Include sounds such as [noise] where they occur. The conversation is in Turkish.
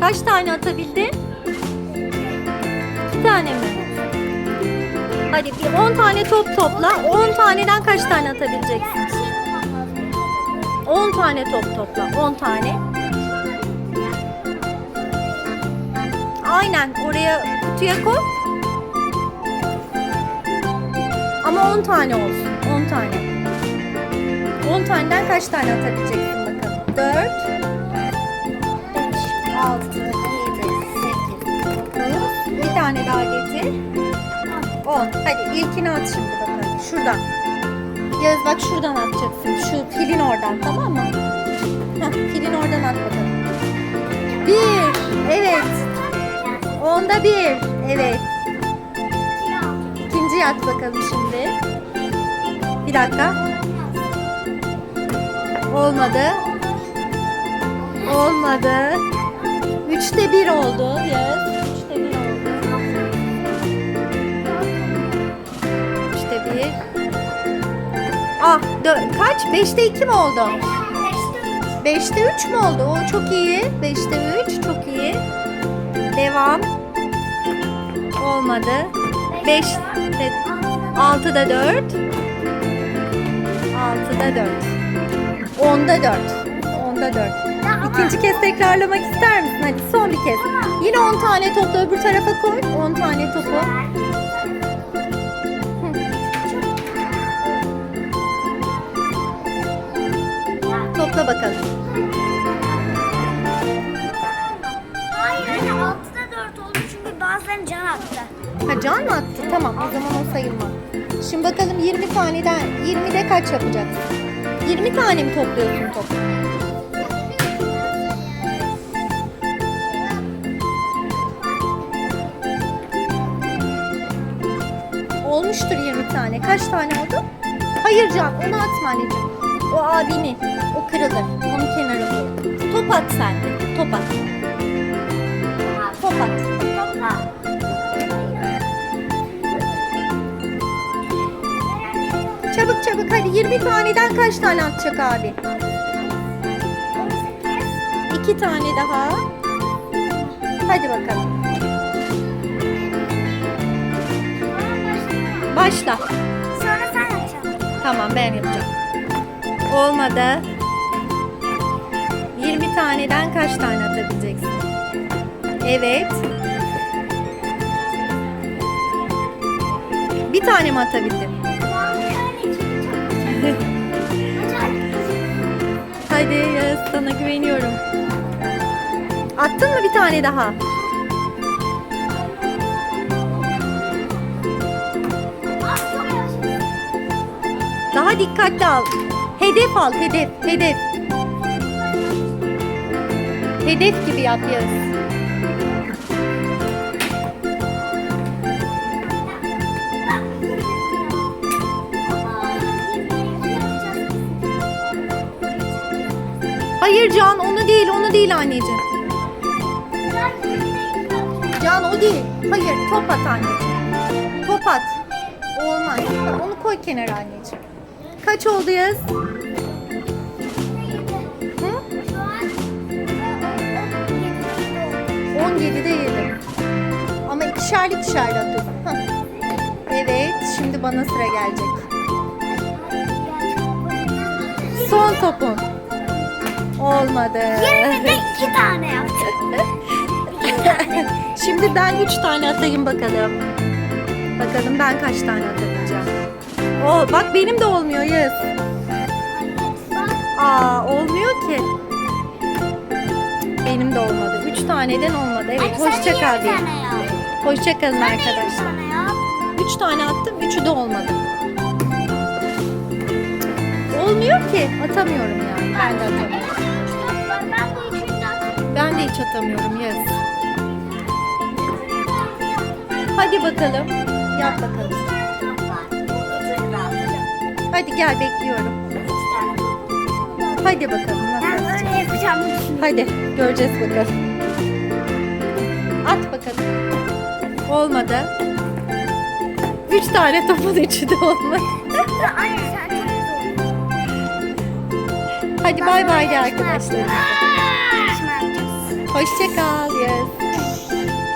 Kaç tane atabildin? İki tane mi? Hadi bir 10 tane top topla. 10 taneden kaç tane atabileceksin? 10 tane top topla. 10 tane. Aynen oraya kutuya koy. Ama 10 tane olsun. 10 tane. 10 taneden kaç tane atabileceksin 10. Hadi ilkini at şimdi bakalım. Şuradan. Yağız bak şuradan atacaksın. Şu filin oradan tamam mı? Heh, filin oradan at bakalım. Bir. Evet. Onda bir. Evet. İkinciyi at bakalım şimdi. Bir dakika. Olmadı. Olmadı. Üçte bir oldu. Yağız. Ah dö- kaç? Beşte iki mi oldu? Beşte üç mü oldu? O çok iyi. Beşte üç çok iyi. Devam. Olmadı. Beş. Altıda dört. Altıda dört. Onda dört. Onda dört. İkinci kez tekrarlamak ister misin? Hadi son bir kez. Yine 10 tane topla öbür tarafa koy. Ha can mı attı? Tamam o zaman o sayılmaz. Şimdi bakalım 20 taneden 20'de kaç yapacaksın? 20 tane mi topluyorsun topu? Olmuştur 20 tane. Kaç tane oldu? Hayır Can onu atma anneciğim. O abini. O kırılır. Onu kenara koy. Top at sen de. Top at. Top at. Topla. Çabuk çabuk hadi 20 taneden kaç tane atacak abi? 2 tane daha. Hadi bakalım. Başla. Sonra sen yapacaksın. Tamam ben yapacağım. Olmadı. 20 taneden kaç tane atabileceksin? Evet. Bir tane mi atabildin? Hadi Yağız sana güveniyorum. Attın mı bir tane daha? Daha dikkatli al. Hedef al, hedef, hedef. Hedef gibi yap Yağız. Hayır Can, onu değil, onu değil anneciğim. Can o değil. Hayır, top at anneciğim. Top at. Olmaz. Onu koy kenara anneciğim. Kaç oldu Yağız? Hı? 17'de 7. Ama ikişerli ikişerli atıyorsun. Evet, şimdi bana sıra gelecek. Son topun. Olmadı. 20'de 2 tane yaptım. [laughs] Şimdi ben 3 tane atayım bakalım. Bakalım ben kaç tane atabileceğim. Oo, bak benim de olmuyor Yağız. Aa olmuyor ki. Benim de olmadı. 3 taneden olmadı. Evet Anne, hoşça de kal yap. Hoşça kalın de arkadaşlar. 3 tane attım, 3'ü de olmadı. Olmuyor ki. Atamıyorum yani. Ben de atamıyorum. Ben de hiç atamıyorum Yağız. Hadi bakalım. Yap bakalım. Hadi gel bekliyorum. Hadi bakalım nasıl Ben böyle yapacağım. Hadi göreceğiz bakalım. At bakalım. Olmadı. Üç tane topun üçü de olmadı. [laughs] Anne sen çok zor. Hadi bay bay de arkadaşlar. Aa! Hoşça kal Yağız.